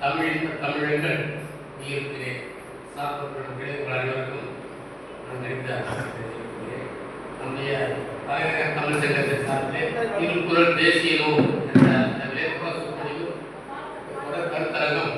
தமிழின் தமிழர்கள் ஈர்க்கிறே சாப்பிடுகிறே உங்கள் அனைவருக்கும் நான் நிறைந்த நம்முடைய தலைநகர தமிழ் சங்கத்தை சார்பிலே திருக்குறள் தேசிய நூல் என்ற அதிலே சொற்பொழிவு தொடர் கருத்தரங்கம்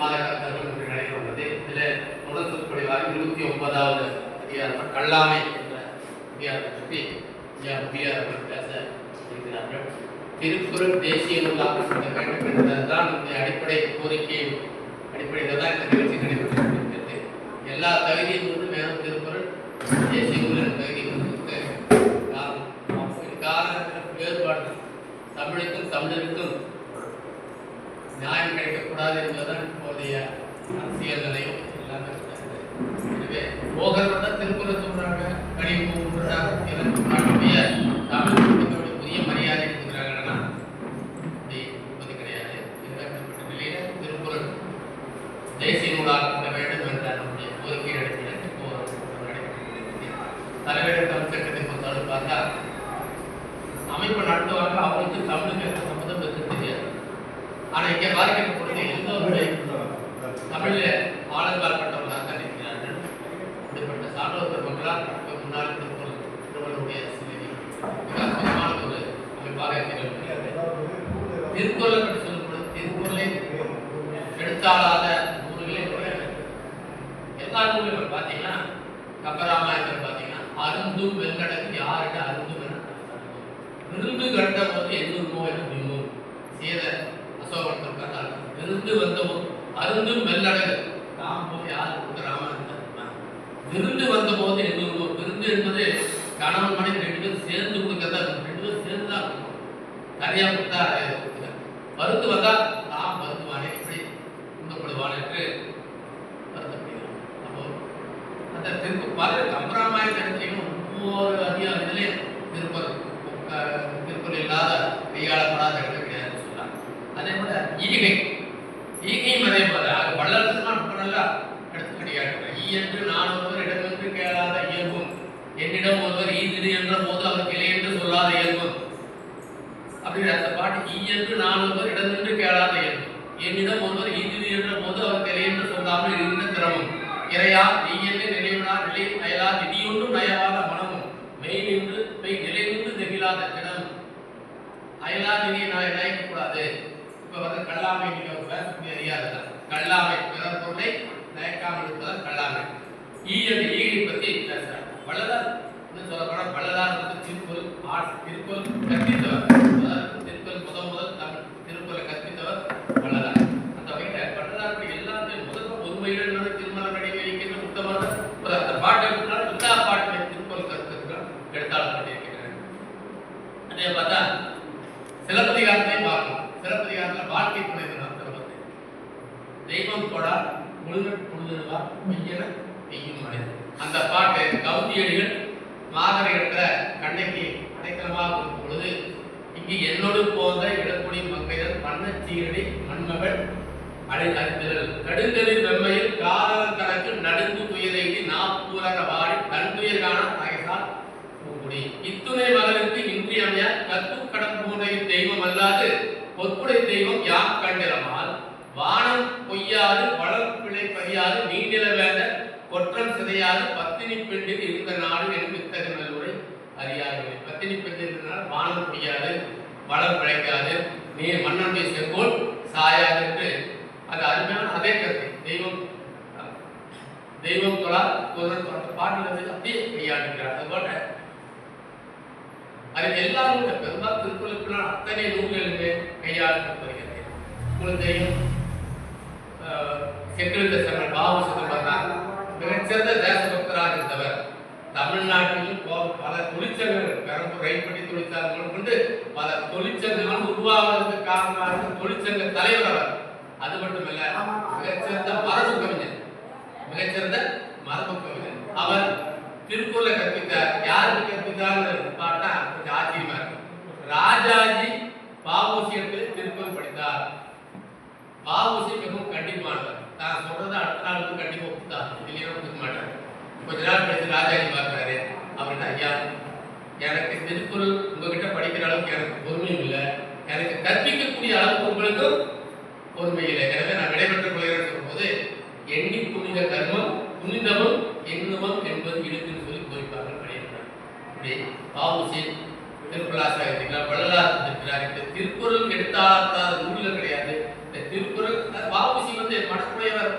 மாத கருத்தரங்கம் என்று நடைபெறுகிறது இதில் முதல் சொற்பொழிவாக இருபத்தி ஒன்பதாவது அதிகாரம் கல்லாமை என்ற அதிகாரத்தை பற்றி ஐயா பேச இருக்கிறார்கள். திருக்குறள் தேசிய நூலாக நூலாக்கப்பட வேண்டும் என்பதுதான் நம்முடைய அடிப்படை கோரிக்கை அடிப்படையில் தான் இந்த நிகழ்ச்சி நடைபெற்றிருக்கிறது எல்லா தகுதியும் வந்து வேணும் திருக்குறள் தேசிய நூல் தகுதி வந்து காரணம் வேறுபாடு தமிழுக்கும் தமிழருக்கும் நியாயம் கிடைக்கக்கூடாது என்பதுதான் இப்போதைய அரசியல் நிலையம். எல்லாமே எனவே போக தான் திருக்குறள் சொல்றாங்க கணிப்பு சொல்றாங்க இதெல்லாம் சொல்றாங்க தமிழ் உரிய மரியாதை கொடுக்குறாங்கன்னா அப்படி இருப்பது கிடையாது இந்த நிலையில திருக்குறள் தேசிய நூலாக்கப்பட வேண்டும் என்ற நம்முடைய கோரிக்கை அடிப்படையில் இப்போ நடைபெற்றிருக்கிறது. தலைவர் தமிழ் சட்டத்தை பொறுத்தவரை பார்த்தா அமைப்பு நடத்துவாங்க அவங்களுக்கு தமிழுக்கு எந்த சம்மந்தம் இருக்கு தெரியாது ஆனா இங்க பார்க்கின்ற பொழுது எல்லோருடைய தமிழ்ல ஆழங்கால் பட்டவர்களாக தான் இருக்கிறார்கள் இப்படிப்பட்ட சான்றோர்கள் மக்களால் நமக்கு முன்னால் திருக்குறள் திருவள்ளுடைய சிலை மிக அற்புதமான ஒரு அமைப்பாக திகழ்கிறது திருக்குறளை பற்றி சொல்லும் பொழுது திருக்குறளை எழுத்தாளாத நூல்களே கிடையாது எல்லா நூல்களும் பார்த்தீங்கன்னா கம்பராமாயணத்தில் பார்த்தீங்கன்னா அருந்தும் வெங்கடக்கு யாரிட அருந்தும் என விருந்து வருஷம் போது எண்ணூறுமோ என விம்மோ சேத அசோகத்தில் விருந்து வந்தவும் அருந்தும் வெள்ளடகு நாம் போய் யார் கொடுத்த ராமாயணத்தை விருந்து வந்தபோது எண்ணூறுமோ விருந்து என்பது கணவன் மனைவி ரெண்டு பேரும் சேர்ந்து கொடுக்கறதா ரெண்டு பேரும் சேர்ந்து தான் கொடுக்கணும். நிறையா கொடுத்தா அது மருந்து வந்தா நாம் மருந்துவானே எப்படி உந்தப்படுவான் என்று வருத்தப்படுகிறோம் அப்போ அந்த திருக்கு பல கம்பராமாயணத்தை என்று சொல்லாமல் இருந்த திறமும் இறையா நெய்யென்று என்று நினைவினா நிலை அயலா நிதியொன்றும் நயவாத மனமும். மெயில் என்று பெய் நிலை நெகிழாத தினம். அயலா நிதியை நான் நினைக்க கூடாது இப்ப வந்து கல்லாமை நீங்கள் பேசக்கூடிய அறியாததான் கல்லாமை பிறர் பொருளை நயக்காமல் இருப்பதால் கல்லாமை. ஈ என்ற ஈகை பத்தி பேசுறாங்க வள்ளலார் இன்னும் சொல்லப்போனா வள்ளலார் வந்து திருப்பொருள் ஆட் திருப்பொருள் கற்பித்தவர் அதாவது திருக்குறள் முதல் முதல் தமிழ் திருக்குறளை கற்பித்தவர் வள்ளலார் அந்த வகையில வள்ளலாருடைய எல்லாத்தையும் முதல் ஒருமையுடன் வந்து திருமணம் நடைபெற வைக்கின்ற முத்தமான ஒரு அந்த பாட்டு எடுத்தால் எல்லா பாட்டுமே திருக்குறள் கருத்துக்கள் எடுத்தாளப்பட்டிருக்கின்றன அதே பார்த்தா சிலப்பதிகாரத்தையும் பார்க்கலாம் சிலப்பதிகாரத்தில் வாழ்க்கை துணை சிலப்பதி தெய்வம் கொடா முழுகட் புழுதுவா மெய்யன பெய்யும் மழை அந்த பாட்டு கவுந்தியடிகள் மாதரை என்ற கண்ணைக்கு அடைக்கலமாக இருக்கும் பொழுது இங்கு என்னோடு போன்ற இடக்குடி மங்கையர் மன்னச்சீரடி மண்மகள் அடை அறிந்திரல் கடுங்கலின் வெம்மையில் காரணம் கணக்கு நடுங்கு துயரைக்கு நாப்பூரக வாடி தன் துயர் காண அயசால் பூங்குடி. இத்துணை மகளுக்கு இன்றியமைய கத்து கடன் பூனை தெய்வம் அல்லாது பொற்குடை தெய்வம் யார் கண்டிரமால் வானம் பொய்யாது வளர் பிழை பதியாது நீண்டில வேண்ட கொற்றம் சிதையாது பத்தினி பெண்ணில் இருந்த நாடு என்று இத்தகு நல்லுரை. அறியாதவை பத்தினி பெண்ணில் இருந்தால் வானம் பொய்யாது வளம் பிழைக்காது. நீ மண்ணுடைய செங்கோல் சாயாது என்று அது அருமையான அதே கருத்து. தெய்வம் தெய்வம் தொழா ஒரு பாட்டில் வந்து அப்படியே கையாளுகிறார் அதுபோல அது எல்லா நூலும் பெரும்பாலும் திருக்குறளுக்குள்ள அத்தனை நூல்களுமே கையாளப்படுகிறது உங்களுக்கு தெரியும் செக்கிழுத்த சமன் பாபு சுந்தரமன் மிகச்சிறந்த தேசம் தமிழ்நாட்டிலும் பல தொழிற்சங்கங்கள் பெரம்பூர் ரயில்பட்டி தொழிற்சாலைகள் கொண்டு பல தொழிற்சங்கங்கள் உருவாவதற்கு காரணமாக இருந்த தொழிற்சங்க தலைவர் அவர் அது மட்டுமல்ல மிகச்சிறந்த மரபு கவிஞர். மிகச்சிறந்த மரபு கவிஞர். அவர் திருக்குறளை கற்பித்தார். யாருக்கு கற்பித்தார் பார்த்தா கொஞ்சம் ஆச்சரியமா இருக்கு ராஜாஜி பாபுசி என்று திருக்குறள் படித்தார். பாபுசி மிகவும் கண்டிப்பானவர். நான் சொல்றதை அடுத்த நாள் கண்டிப்பா ஒப்புத்தார். இல்லையா ஒத்துக்க மாட்டேன். கொஞ்ச நாள் கழித்து ராஜாஜி பார்க்குறாரு. அப்படின்னா ஐயா எனக்கு திருக்குறள் உங்ககிட்ட படிக்கிற அளவுக்கு எனக்கு பொறுமையும் இல்லை. எனக்கு கற்பிக்கக்கூடிய அளவுக்கு உங்களுக்கும் பொறுமை இல்லை. எனவே நான் விடைபெற்றுக் கொள்கிறேன் போது எண்ணி புனித கர்மம் புனிதமும் எண்ணுவம் என்பது இழுக்குன்னு சொல்லி குறிப்பாக படிக்கிறார் இப்படி பாவுசின் திருக்குறளாசிரியர் இருக்கிறார் வள்ளலார் இருக்கிறார் இந்த திருக்குறள் எடுத்தாத்தாத நூல்கள் கிடையாது. இந்த திருக்குறள் வாவுசி வந்து மனக்குறையவர்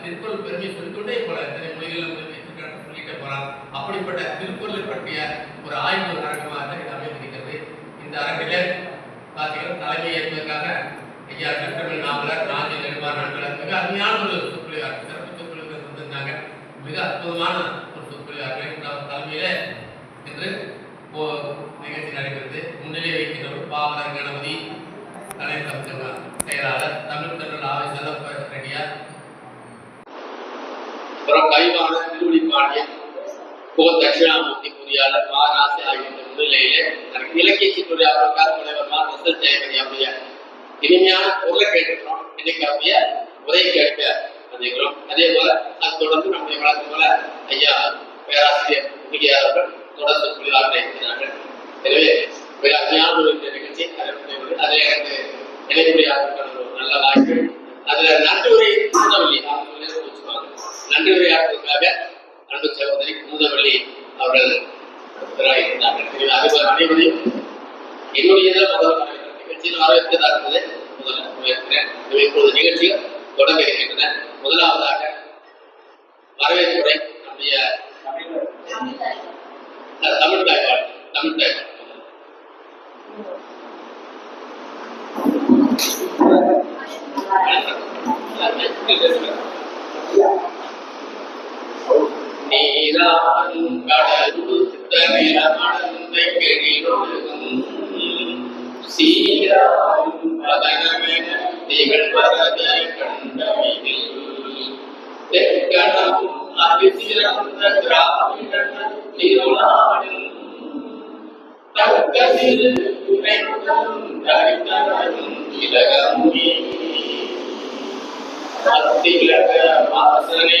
திருக்குறள் பெருமை சொல்லிக்கொண்டே போல எத்தனை மொழிகளில் பெருமை சொல்லிட்டே போறார். அப்படிப்பட்ட திருக்குறளை பற்றிய ஒரு ஆய்வு அரங்கமாக அமைந்திருக்கிறது. இந்த அரங்கிலே பார்த்தீங்கன்னா தலைமை ஏற்பதற்காக ஐயா கட்டமிழ் நாவலர் ராஜி நெடுமார் நாட்கள் மிக அருமையான ஒரு சொற்பொழிவார்கள் சிறப்பு சொற்பொழிவுகள் வந்திருந்தாங்க மிக அற்புதமான ஒரு சொற்பொழிவார்கள் இந்த தலைமையில இன்று ஓ- நிகழ்ச்சி நடைபெறுது முன்னிலை வைக்கின்றவர் பாவலர் கணபதி தலைவர் செயலாளர் தமிழ் தமிழ் ஆவேசல ரெடியார் அப்புறம் கைவான திருவடி பாண்டியன் கோ தட்சிணாமூர்த்தி பொறியாளர் மாராசி ஆகியோர் முன்னிலையிலே எனக்கு இலக்கிய சிற்றுரையாளருக்காக முனைவர் மா. நெசல் ஜெயமணி அப்படிய இனிமையான பொருளை கேட்டுக்கிறோம் இன்னைக்கு அப்படிய உரை கேட்க வந்திருக்கிறோம். அதே போல அது தொடர்ந்து நம்முடைய வழக்கம் போல ஐயா பேராசிரியர் முகிலியார் அவர்கள் தொடர் சொற்பொழிவாக இருக்கிறார்கள் எனவே மிக அருமையான இந்த நிகழ்ச்சி அரங்கேறுகிறது. அதில் எனக்கு இணைப்புரையாளர்கள் ஒரு நல்ல வாய்ப்பு. அதுல நன்றி உரை சொல்லவில்லை நன்றி அன்பு சகோதரி குமுதவள்ளி அவர்கள் இருந்தார்கள் அதுபோல் அனைவரையும் என்னுடைய முதல் நிகழ்ச்சியில் இருந்தது வரவேற்கிறேன் நிகழ்ச்சிகள் தொடங்க இருக்கின்றன முதலாவதாக வரவேற்புரை நம்முடைய தமிழ் தாய்வாள் தமிழ் தாய்வாள் கடலுள் தவிர மணந்த கெழிலொழுகும் சீராடும் பதனமென திகழ்வரத கண்டமிதில் தெற்கணம் அதிசிறந்த திராவிடன் திருநாடில் தக்கதில் துணைமுகம் தரித்தனரும் திலகமே அத்திலக வாசனை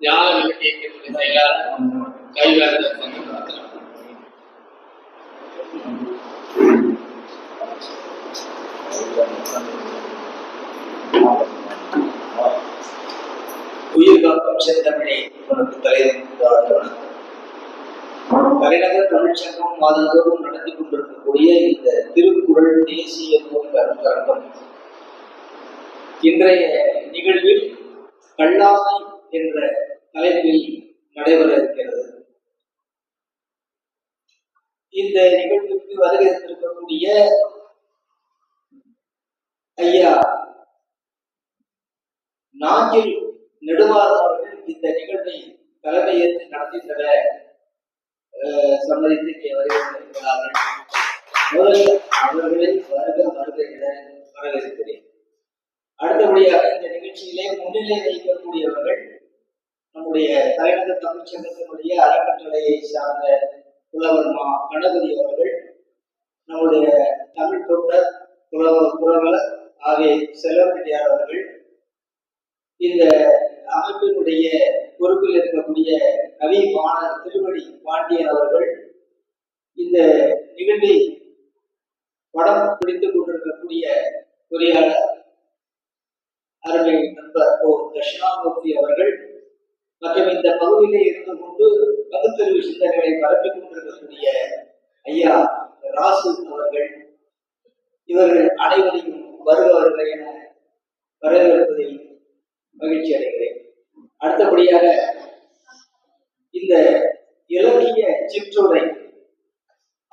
ஞான இலக்கியத்தினுடைய செயலாளர் கைவேந்தர் உயிர் காக்கும் செந்தமிழே உனக்கு தலைவர் தலைநகர் தமிழ்ச்சங்கம் மாதந்தோறும் நடத்தி கொண்டிருக்கக்கூடிய இந்த திருக்குறள் தேசிய நூல் கருத்தரங்கம் இன்றைய நிகழ்வில் கல்லாமை என்ற தலைப்பில் நடைபெற இருக்கிறது. இந்த நிகழ்வுக்கு வருகை தந்திருக்கக்கூடிய ஐயா நாஞ்சில் நெடுமாறன் அவர்கள் இந்த நிகழ்வை தலைமையேற்று நடத்தி தர அஹ், சம்மதித்து இங்கே வருகிறார்கள் முதலில் அவர்களை வருக வருக என வரவேற்கிறேன். அடுத்தபடியாக இந்த நிகழ்ச்சியிலே முன்னிலை வைக்கக்கூடியவர்கள் நம்முடைய தலைநகர் தமிழ்ச்சங்கத்தினுடைய அறக்கட்டளையை சார்ந்த புலவர் மா கணபதி அவர்கள் நம்முடைய தமிழ் தொண்டர் புலவர் புலவர் ஆகிய செல்வப்பட்டியார் அவர்கள் இந்த அமைப்பினுடைய பொறுப்பில் இருக்கக்கூடிய கவி மாணவர் திருவடி பாண்டியன் அவர்கள் இந்த நிகழ்வை படம் பிடித்துக் கொண்டிருக்கக்கூடிய பொறியாளர் அருமை நண்பர் ஓ தட்சிணாமூர்த்தி அவர்கள் பகுதியிலே இருந்து கொண்டு பகுத்தறிவு சிந்தனைகளை பரப்பிக் கொண்டிருக்கக்கூடிய ஐயா ராசு அவர்கள் இவர்கள் அனைவரையும் வருபவர்கள் என வரவேற்பதில் மகிழ்ச்சி அடைகிறேன். அடுத்தபடியாக இந்த இலக்கிய சிற்றுரை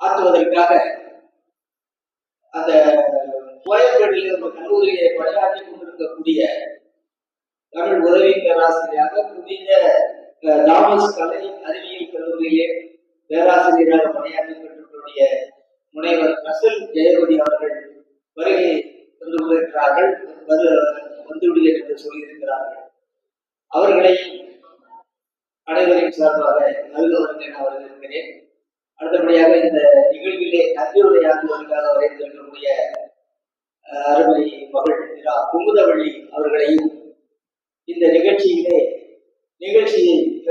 ஆற்றுவதற்காக அந்த கோயம்பேடில் நம்ம கல்லூரியை பணியாற்றி கொண்டிருக்கக்கூடிய தமிழ் உதவி பேராசிரியராக புதிய அஹ், தாமஸ் கலை அறிவியல் கல்லூரியிலே பேராசிரியராக பணியாற்றி கொண்டிருக்கக்கூடிய முனைவர் நசல் ஜெயவதி அவர்கள் வருகை தந்து கொண்டிருக்கிறார்கள் வந்து வந்துவிடுங்கள் என்று சொல்லியிருக்கிறார்கள். அவர்களை அனைவரின் சார்பாக நல்கவர்கள் என வரவேற்கிறேன் அடுத்தபடியாக இந்த நிகழ்விலே நன்றியுரையாற்றுவதற்காக வரைந்திருக்கக்கூடிய அருமை மகள் இரா குமுதவள்ளி அவர்களையும் இந்த நிகழ்ச்சியிலே நிகழ்ச்சி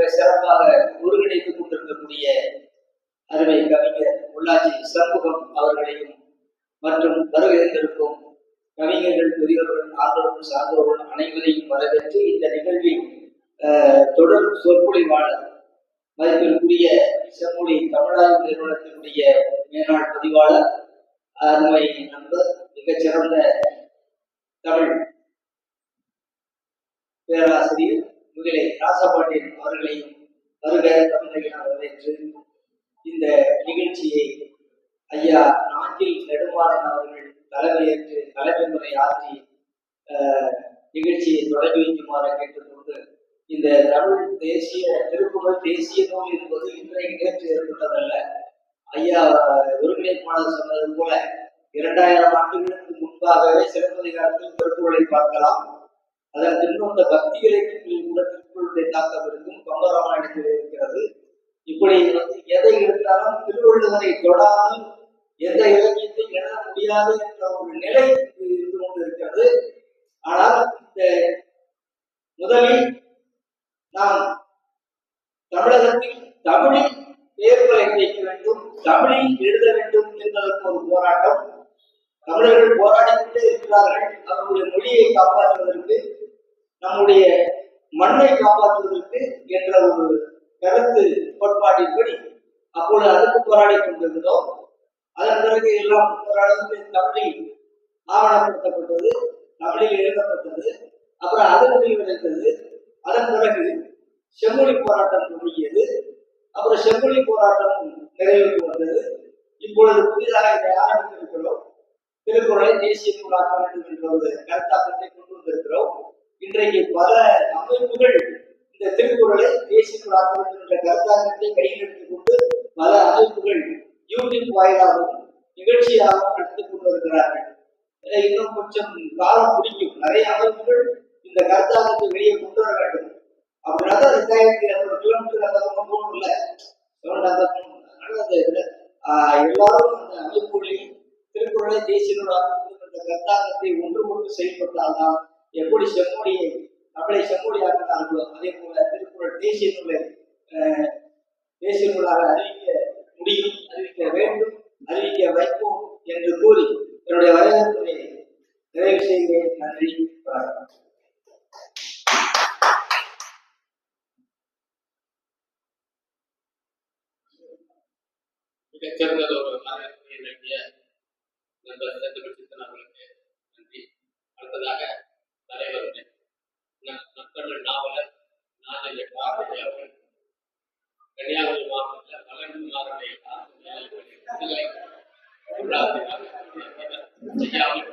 மிக சிறப்பாக ஒருங்கிணைத்துக் கொண்டிருக்கக்கூடிய அருமை கவிஞர் உள்ளாட்சி சண்முகம் அவர்களையும் மற்றும் வருகிறந்திருக்கும் கவிஞர்கள் பெரியவர்கள் ஆர்வலர்கள் சார்ந்தவர்கள் அனைவரையும் வரவேற்று இந்த நிகழ்வில் தொடர் சொற்பொழிவாளர் மதிப்பிற்குரிய செம்மொழி தமிழாய்வு நிறுவனத்தினுடைய மேனாள் பதிவாளர் அருமை நண்பர் மிகச்சிறந்த தமிழ் பேராசிரியர் முதலில் ராசபாண்டியன் அவர்களையும் வருக தமிழக வரவேற்று இந்த நிகழ்ச்சியை ஐயா நாஞ்சில் நெடுமாறன் அவர்கள் தலைமையேற்று தலைமை முறை ஆற்றி அஹ், நிகழ்ச்சியை தொடங்கி வைக்குமாறு கேட்டுக்கொண்டு இந்த தமிழ் தேசிய திருக்குறள் தேசிய நூல் என்பது இன்றைக்கு நேற்று ஏற்பட்டதல்ல. ஐயா ஒருங்கிணைப்பாளர் சொன்னது போல இரண்டாயிரம் ஆண்டுகளுக்கு முன்பாகவே சிறப்பதிகாரத்தில் திருக்குறளை பார்க்கலாம். அதன் பின்னொந்த பக்தி இலக்கியங்களில் கூட திருக்குறளுடைய தாக்கம் இருக்கும் கம்பராமாயணத்தில் இருக்கிறது. இப்படி வந்து எதை எடுத்தாலும் திருவள்ளுவரை தொடாமல் எந்த இலக்கியத்தையும் எழுத முடியாது என்ற ஒரு நிலை இருந்து கொண்டிருக்கிறது. ஆனால் இந்த முதலில் நாம் தமிழகத்தில் தமிழில் பெயர்களை வைக்க வேண்டும் தமிழில் எழுத வேண்டும் என்பதற்கு ஒரு போராட்டம். தமிழர்கள் போராடிக்கொண்டே இருக்கிறார்கள் அவர்களுடைய மொழியை காப்பாற்றுவதற்கு நம்முடைய மண்ணை காப்பாற்றுவதற்கு என்ற ஒரு கருத்து கோட்பாட்டின்படி அப்பொழுது அதுக்கு போராடி கொண்டிருந்தோம். அதன் பிறகு எல்லாம் ஓரளவுக்கு தமிழில் ஆவணப்படுத்தப்பட்டது தமிழில் எழுதப்பட்டது அப்புறம் அது முடிவடைந்தது அதன் பிறகு செம்மொழி போராட்டம் தொடங்கியது. அப்புறம் செம்மொழி போராட்டம் நிறைவுக்கு வந்தது. இப்பொழுது புதிதாக இதை ஆரம்பித்திருக்கிறோம். திருக்குறளை தேசிய நூலாக்க வேண்டும் என்ற ஒரு கருத்தாக்கத்தை கொண்டு வந்திருக்கிறோம். இன்றைக்கு பல அமைப்புகள் இந்த திருக்குறளை தேசிய நூலாக்க வேண்டும் என்ற கருத்தாக்கத்தை கையில் எடுத்துக்கொண்டு பல அமைப்புகள் யூடியூப் வாயிலாகவும் நிகழ்ச்சியாகவும் நடத்தி கொண்டு வருகிறார்கள். இன்னும் கொஞ்சம் காலம் பிடிக்கும். நிறைய அமைப்புகள் இந்த கருத்தாக்கத்தை வெளியே கொண்டு வர வேண்டும். அப்படின்னா தான் ரெண்டாயிரத்தி இரநூறு கிலோமீட்டர் அந்த பக்கம் போகணும் இல்லை அதனால அந்த இதுல எல்லாரும் அந்த அமைப்புகளில் திருக்குறளை தேசிய நூலாக்கம் என்ற கருத்தாக்கத்தை ஒன்று கொண்டு செயல்பட்டால்தான் எப்படி செம்மொழியை தமிழை செம்மொழியாக்கினார்களோ அதே போல திருக்குறள் தேசிய நூலை தேசிய நூலாக அறிவிக்க முடியும் அறிவிக்க வேண்டும் அறிவிக்க வைப்போம் என்று கூறி என்னுடைய வரவேற்பை நிறைவு செய்கிறேன் நன்றி வணக்கம். மிகச்சிறந்தது ஒரு நண்பர் அவர்களுக்கு நன்றி. அடுத்ததாக தலைவர்கள் நத்தமிழ் நாவலர் நாதய பாரதி அவர்கள் கன்னியாகுமரி மாவட்டத்தில் வழங்குமாருடைய விடுதலை. செய்யாமல்